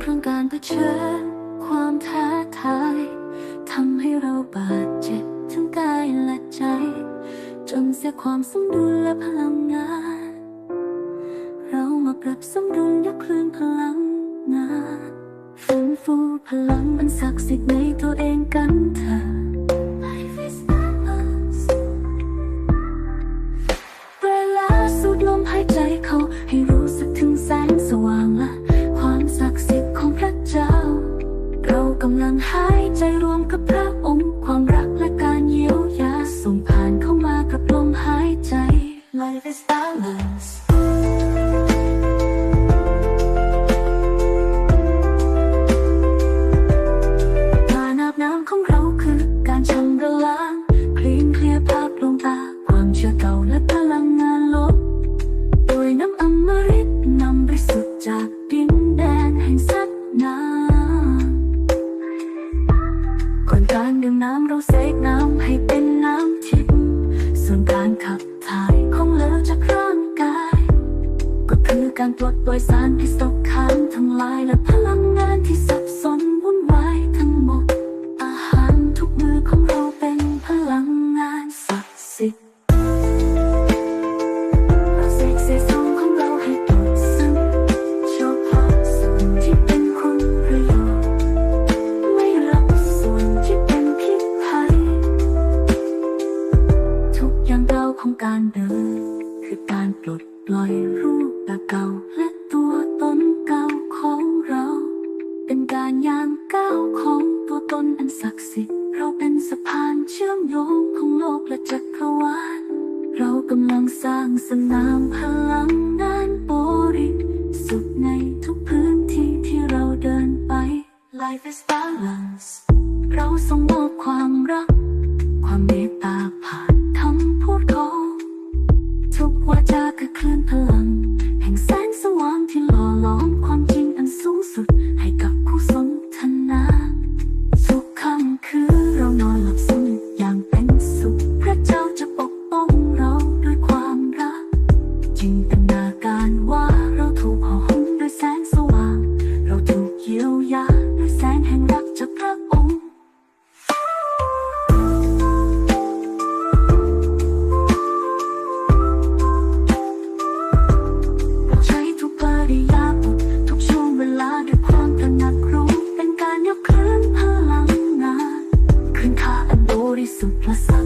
เรื่องการเผชิญความท้าทายทำให้เราบาดเจ็บทั้งกายและใจ จนเสียความสมดุลและพลังงาน เรามาปรับสมดุลยกคลื่นพลังงานฟื้นฟูพลังมันศักดิ์สิทธิ์ในตัวเองกันเถอะำลังหายใจรวมกับพระองค์ความรักและการเยียวยาส่งผ่านเข้ามากับลมหายใจ Life is balance การดื่มน้ำเราเสกน้ำให้เป็นน้ำทิพย์ส่วนการขับถ่ายของเหลวจากร่างกาย ก็คือการปลดปล่อยสารพิษตกค้างทั้งลายและพลังงานที่ส ย่างเราวของการเดิน คือการปลดปล่อยรูปแบบเก่าและตัวตนเก่าของเรา เป็นการย่างก้าวของตัวตนอันศักดิ์สิทธิ์เราเป็นสะพานเชื่อมโยงของโลกและจักรวาลเรากำลังสร้างสนามพลังงานบริสุทธิ์ในทุกพื้นที่ที่เราเดินไป Life is balance เราส่งมอบความรัก ความเมต simple.